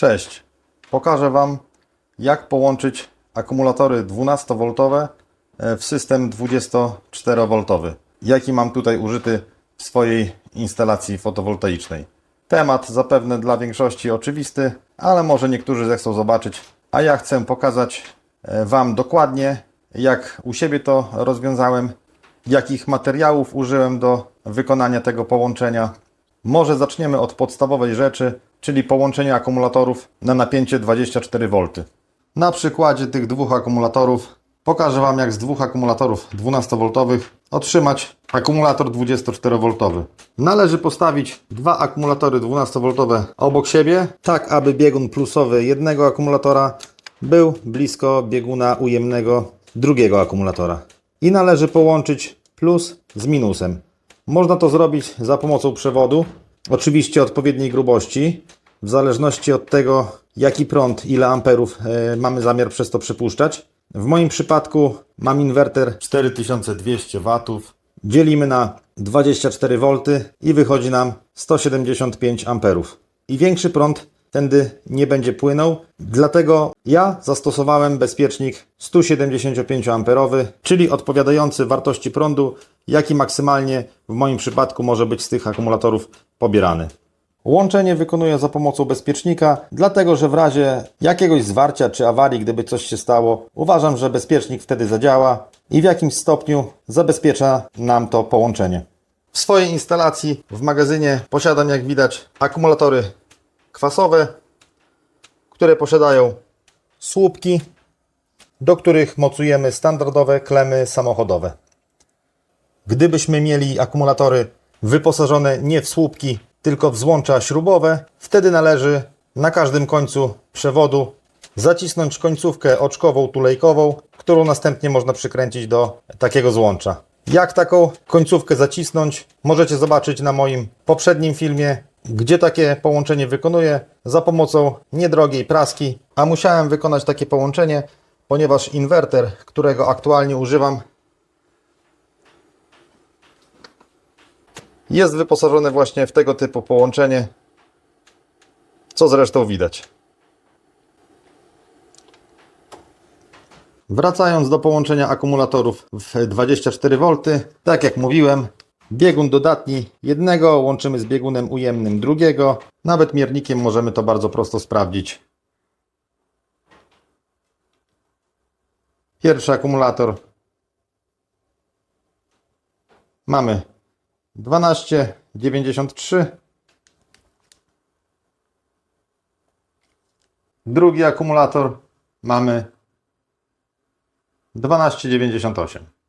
Cześć. Pokażę Wam, jak połączyć akumulatory 12V w system 24V, jaki mam tutaj użyty w swojej instalacji fotowoltaicznej. Temat zapewne dla większości oczywisty, ale może niektórzy zechcą zobaczyć, a ja chcę pokazać e, Wam dokładnie, jak u siebie to rozwiązałem, jakich materiałów użyłem do wykonania tego połączenia. Może zaczniemy od podstawowej rzeczy, czyli połączenia akumulatorów na napięcie 24V. Na przykładzie tych dwóch akumulatorów pokażę Wam, jak z dwóch akumulatorów 12V otrzymać akumulator 24V. Należy postawić dwa akumulatory 12V obok siebie, tak aby biegun plusowy jednego akumulatora był blisko bieguna ujemnego drugiego akumulatora. I należy połączyć plus z minusem. Można to zrobić za pomocą przewodu, oczywiście odpowiedniej grubości, w zależności od tego, jaki prąd, ile amperów e, mamy zamiar przez to przepuszczać. W moim przypadku mam inwerter 4200 W. Dzielimy na 24 V i wychodzi nam 175 amperów. I większy prąd tędy nie będzie płynął. Dlatego ja zastosowałem bezpiecznik 175 amperowy, czyli odpowiadający wartości prądu, jaki maksymalnie w moim przypadku może być z tych akumulatorów pobierany. Łączenie wykonuję za pomocą bezpiecznika, dlatego że w razie jakiegoś zwarcia czy awarii, gdyby coś się stało, uważam, że bezpiecznik wtedy zadziała i w jakimś stopniu zabezpiecza nam to połączenie. W swojej instalacji w magazynie posiadam, jak widać, akumulatory kwasowe, które posiadają słupki, do których mocujemy standardowe klemy samochodowe. Gdybyśmy mieli akumulatory wyposażone nie w słupki, tylko w złącza śrubowe, wtedy należy na każdym końcu przewodu zacisnąć końcówkę oczkową tulejkową, którą następnie można przykręcić do takiego złącza. Jak taką końcówkę zacisnąć, możecie zobaczyć na moim poprzednim filmie, gdzie takie połączenie wykonuję za pomocą niedrogiej praski, a musiałem wykonać takie połączenie, ponieważ inwerter, którego aktualnie używam, jest wyposażony właśnie w tego typu połączenie, co zresztą widać. Wracając do połączenia akumulatorów w 24V, tak jak mówiłem, biegun dodatni jednego łączymy z biegunem ujemnym drugiego. Nawet miernikiem możemy to bardzo prosto sprawdzić. Pierwszy akumulator mamy 12,93. Drugi akumulator mamy 12,98.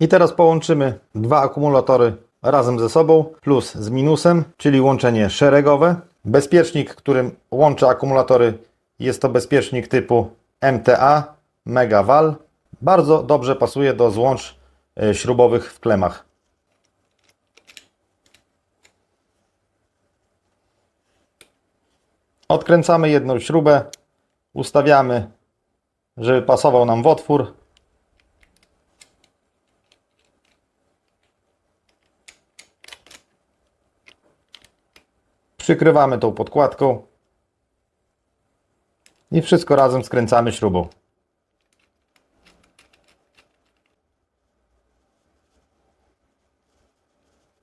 I teraz połączymy dwa akumulatory razem ze sobą plus z minusem, czyli łączenie szeregowe. Bezpiecznik, którym łączę akumulatory jest to bezpiecznik typu MTA Megaval. Bardzo dobrze pasuje do złącz e, śrubowych w klemach. Odkręcamy jedną śrubę, ustawiamy, żeby pasował nam w otwór. Przykrywamy tą podkładką i wszystko razem skręcamy śrubą.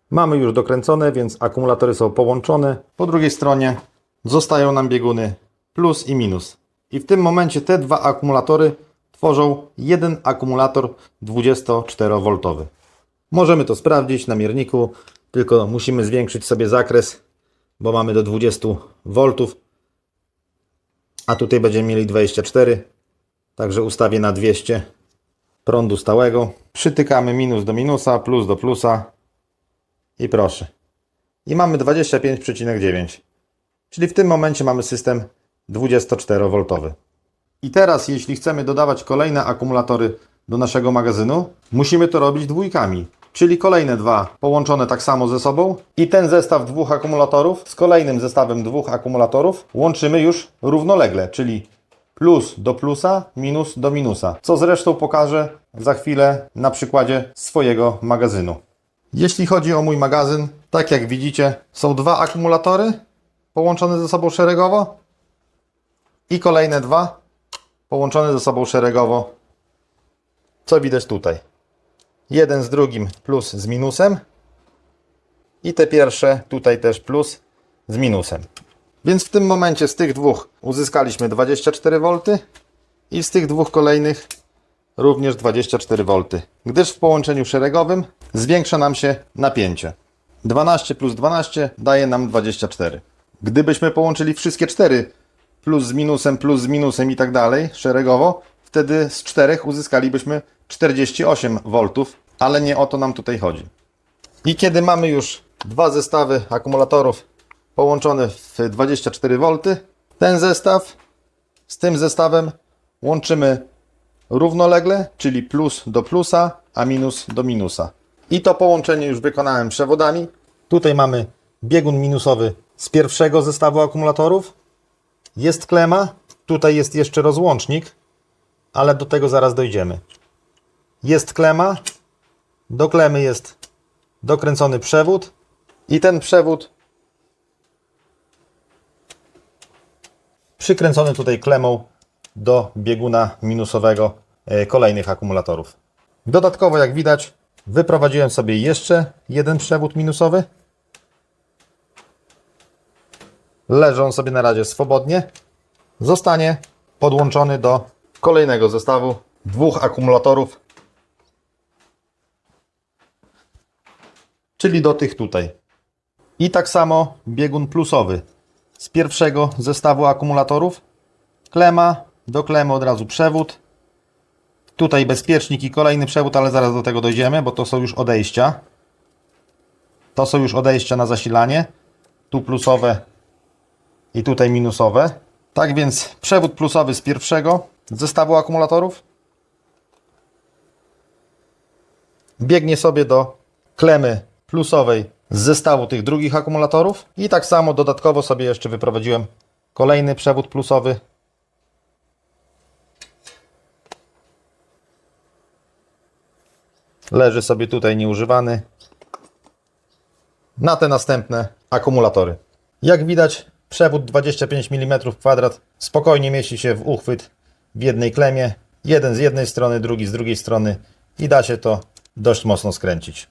Mamy już dokręcone, więc akumulatory są połączone. Po drugiej stronie zostają nam bieguny plus i minus. I w tym momencie te dwa akumulatory tworzą jeden akumulator 24V. Możemy to sprawdzić na mierniku, tylko musimy zwiększyć sobie zakres, bo mamy do 20V, a tutaj będziemy mieli 24, także ustawię na 200 prądu stałego. Przytykamy minus do minusa, plus do plusa i proszę. I mamy 25,9. Czyli w tym momencie mamy system 24V. I teraz, jeśli chcemy dodawać kolejne akumulatory do naszego magazynu, musimy to robić dwójkami. Czyli kolejne dwa połączone tak samo ze sobą i ten zestaw dwóch akumulatorów z kolejnym zestawem dwóch akumulatorów łączymy już równolegle, czyli plus do plusa, minus do minusa. Co zresztą pokażę za chwilę na przykładzie swojego magazynu. Jeśli chodzi o mój magazyn, tak jak widzicie, są dwa akumulatory połączone ze sobą szeregowo i kolejne dwa połączone ze sobą szeregowo. Co widać tutaj? Jeden z drugim plus z minusem i te pierwsze tutaj też plus z minusem. Więc w tym momencie z tych dwóch uzyskaliśmy 24 V i z tych dwóch kolejnych również 24 V, gdyż w połączeniu szeregowym zwiększa nam się napięcie. 12 plus 12 daje nam 24. Gdybyśmy połączyli wszystkie cztery plus z minusem, plus z minusem i tak dalej szeregowo, wtedy z czterech uzyskalibyśmy 48 V, ale nie o to nam tutaj chodzi. I kiedy mamy już dwa zestawy akumulatorów połączone w 24 V, ten zestaw z tym zestawem łączymy równolegle, czyli plus do plusa, a minus do minusa. I to połączenie już wykonałem przewodami. Tutaj mamy biegun minusowy z pierwszego zestawu akumulatorów. Jest klema, tutaj jest jeszcze rozłącznik, ale do tego zaraz dojdziemy. Jest klema, do klemy jest dokręcony przewód i ten przewód przykręcony tutaj klemą do bieguna minusowego e, kolejnych akumulatorów. Dodatkowo, jak widać, wyprowadziłem sobie jeszcze jeden przewód minusowy. Leży on sobie na razie swobodnie. Zostanie podłączony do kolejnego zestawu dwóch akumulatorów, czyli do tych tutaj. I tak samo biegun plusowy z pierwszego zestawu akumulatorów. Klema, do klemy od razu przewód. Tutaj bezpiecznik i kolejny przewód, ale zaraz do tego dojdziemy, bo to są już odejścia. To są już odejścia na zasilanie. Tu plusowe i tutaj minusowe. Tak więc przewód plusowy z pierwszego zestawu akumulatorów biegnie sobie do klemy plusowej z zestawu tych drugich akumulatorów i tak samo dodatkowo sobie jeszcze wyprowadziłem kolejny przewód plusowy leży sobie tutaj nieużywany na te następne akumulatory. Jak widać, przewód 25 mm kwadrat spokojnie mieści się w uchwyt w jednej klemie. Jeden z jednej strony, drugi z drugiej strony i da się to dość mocno skręcić.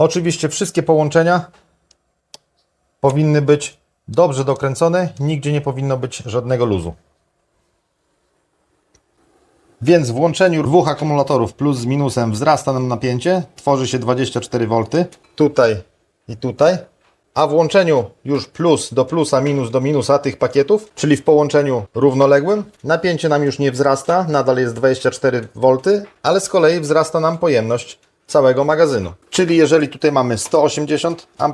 Oczywiście wszystkie połączenia powinny być dobrze dokręcone, nigdzie nie powinno być żadnego luzu. Więc w łączeniu dwóch akumulatorów plus z minusem wzrasta nam napięcie, tworzy się 24 V, tutaj i tutaj. A w łączeniu już plus do plusa, minus do minusa tych pakietów, czyli w połączeniu równoległym, napięcie nam już nie wzrasta, nadal jest 24 V, ale z kolei wzrasta nam pojemność całego magazynu. Czyli jeżeli tutaj mamy 180 Ah,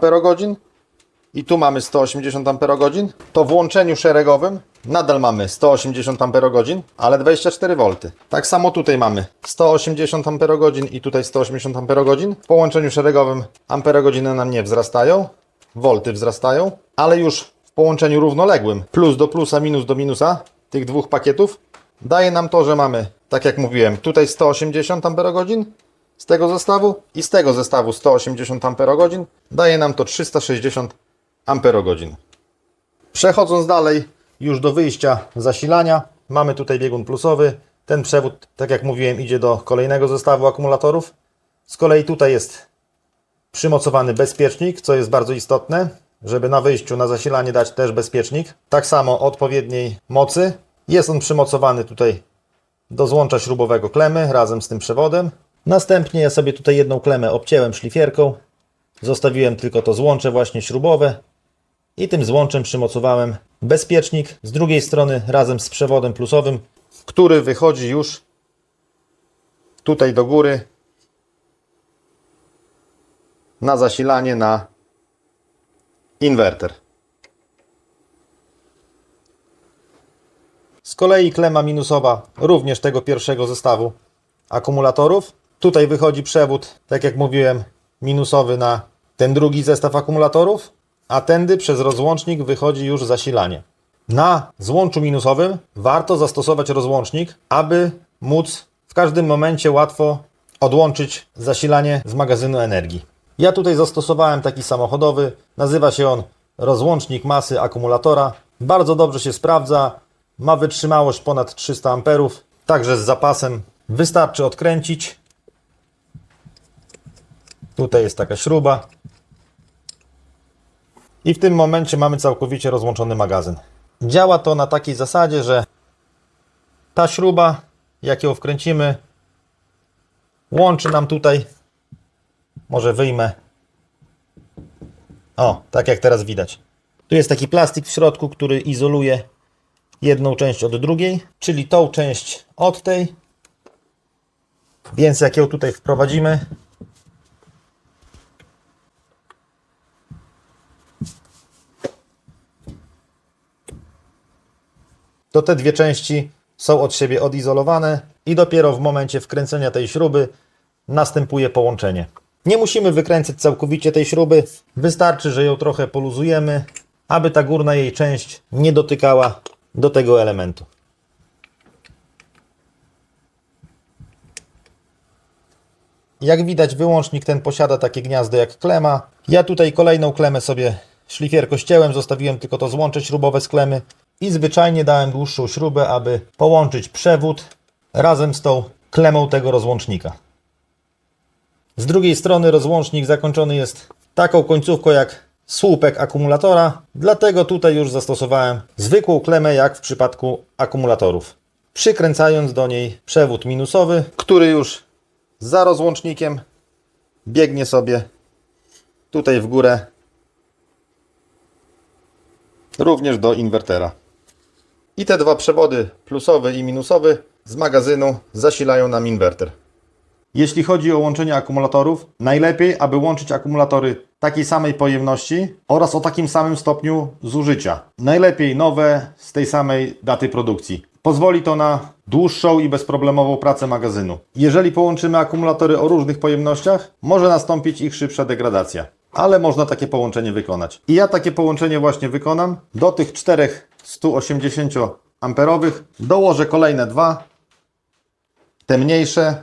i tu mamy 180 Ah, to w łączeniu szeregowym nadal mamy 180 Ah, ale 24 V. Tak samo tutaj mamy 180 Ah i tutaj 180 Ah. W połączeniu szeregowym amperogodziny nam nie wzrastają, volty wzrastają, ale już w połączeniu równoległym plus do plusa, minus do minusa tych dwóch pakietów daje nam to, że mamy, tak jak mówiłem, tutaj 180 Ah z tego zestawu i z tego zestawu 180 Ah daje nam to 360 amperogodzin. Przechodząc dalej już do wyjścia zasilania, mamy tutaj biegun plusowy. Ten przewód, tak jak mówiłem, idzie do kolejnego zestawu akumulatorów. Z kolei tutaj jest przymocowany bezpiecznik, co jest bardzo istotne, żeby na wyjściu na zasilanie dać też bezpiecznik. Tak samo odpowiedniej mocy. Jest on przymocowany tutaj do złącza śrubowego klemy razem z tym przewodem. Następnie ja sobie tutaj jedną klemę obcięłem szlifierką. Zostawiłem tylko to złącze właśnie śrubowe i tym złączem przymocowałem bezpiecznik z drugiej strony razem z przewodem plusowym, który wychodzi już tutaj do góry na zasilanie na inwerter. Z kolei klema minusowa również tego pierwszego zestawu akumulatorów. Tutaj wychodzi przewód, tak jak mówiłem, minusowy na ten drugi zestaw akumulatorów, a tędy przez rozłącznik wychodzi już zasilanie. Na złączu minusowym warto zastosować rozłącznik, aby móc w każdym momencie łatwo odłączyć zasilanie z magazynu energii. Ja tutaj zastosowałem taki samochodowy, nazywa się on rozłącznik masy akumulatora. Bardzo dobrze się sprawdza. Ma wytrzymałość ponad 300 A. Także z zapasem wystarczy odkręcić. Tutaj jest taka śruba. I w tym momencie mamy całkowicie rozłączony magazyn. Działa to na takiej zasadzie, że ta śruba, jak ją wkręcimy, łączy nam tutaj. Może wyjmę. O, tak jak teraz widać. Tu jest taki plastik w środku, który izoluje jedną część od drugiej, czyli tą część od tej. Więc jak ją tutaj wprowadzimy, to te dwie części są od siebie odizolowane i dopiero w momencie wkręcenia tej śruby następuje połączenie. Nie musimy wykręcać całkowicie tej śruby, wystarczy, że ją trochę poluzujemy, aby ta górna jej część nie dotykała do tego elementu. Jak widać, wyłącznik ten posiada takie gniazdo jak klema. Ja tutaj kolejną klemę sobie szlifierko ścięłem, zostawiłem tylko to złącze śrubowe z klemy i zwyczajnie dałem dłuższą śrubę, aby połączyć przewód razem z tą klemą tego rozłącznika. Z drugiej strony rozłącznik zakończony jest taką końcówką jak słupek akumulatora, dlatego tutaj już zastosowałem zwykłą klemę jak w przypadku akumulatorów. Przykręcając do niej przewód minusowy, który już za rozłącznikiem biegnie sobie tutaj w górę również do inwertera. I te dwa przewody, plusowy i minusowy, z magazynu zasilają nam inwerter. Jeśli chodzi o łączenie akumulatorów, najlepiej, aby łączyć akumulatory takiej samej pojemności oraz o takim samym stopniu zużycia. Najlepiej nowe z tej samej daty produkcji. Pozwoli to na dłuższą i bezproblemową pracę magazynu. Jeżeli połączymy akumulatory o różnych pojemnościach, może nastąpić ich szybsza degradacja. Ale można takie połączenie wykonać. I ja takie połączenie właśnie wykonam. Do tych czterech 180 amperowych dołożę kolejne dwa, te mniejsze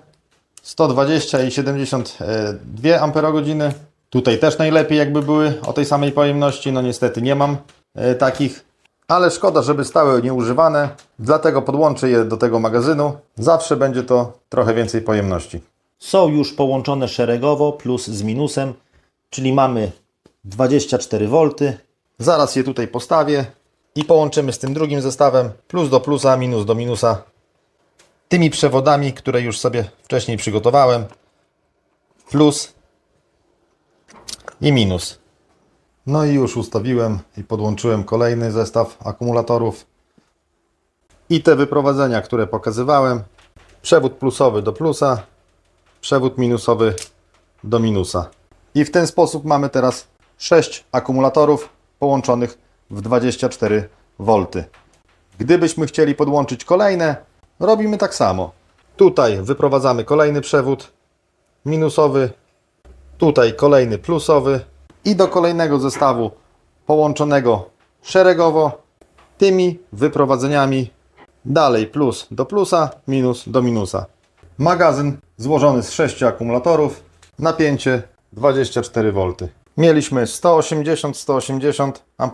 120 i 72 amperogodziny. Tutaj też najlepiej jakby były o tej samej pojemności. No niestety nie mam e, takich, ale szkoda, żeby stały nieużywane. Dlatego podłączę je do tego magazynu. Zawsze będzie to trochę więcej pojemności. Są już połączone szeregowo plus z minusem, czyli mamy 24 V. Zaraz je tutaj postawię i połączymy z tym drugim zestawem plus do plusa, minus do minusa tymi przewodami, które już sobie wcześniej przygotowałem. Plus i minus. No i już ustawiłem i podłączyłem kolejny zestaw akumulatorów. I te wyprowadzenia, które pokazywałem. Przewód plusowy do plusa, przewód minusowy do minusa. I w ten sposób mamy teraz 6 akumulatorów połączonych w 24 V. Gdybyśmy chcieli podłączyć kolejne, robimy tak samo. Tutaj wyprowadzamy kolejny przewód minusowy, tutaj kolejny plusowy i do kolejnego zestawu połączonego szeregowo tymi wyprowadzeniami dalej plus do plusa, minus do minusa. Magazyn złożony z 6 akumulatorów, napięcie 24 V. Mieliśmy 180-180 Ah,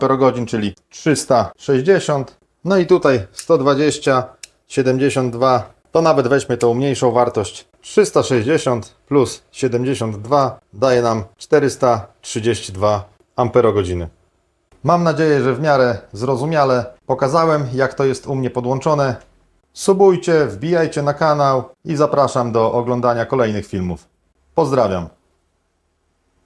czyli 360. No i tutaj 120, 72. To nawet weźmy tą mniejszą wartość. 360 plus 72 daje nam 432 amperogodziny. Mam nadzieję, że w miarę zrozumiale pokazałem, jak to jest u mnie podłączone. Subujcie, wbijajcie na kanał i zapraszam do oglądania kolejnych filmów. Pozdrawiam.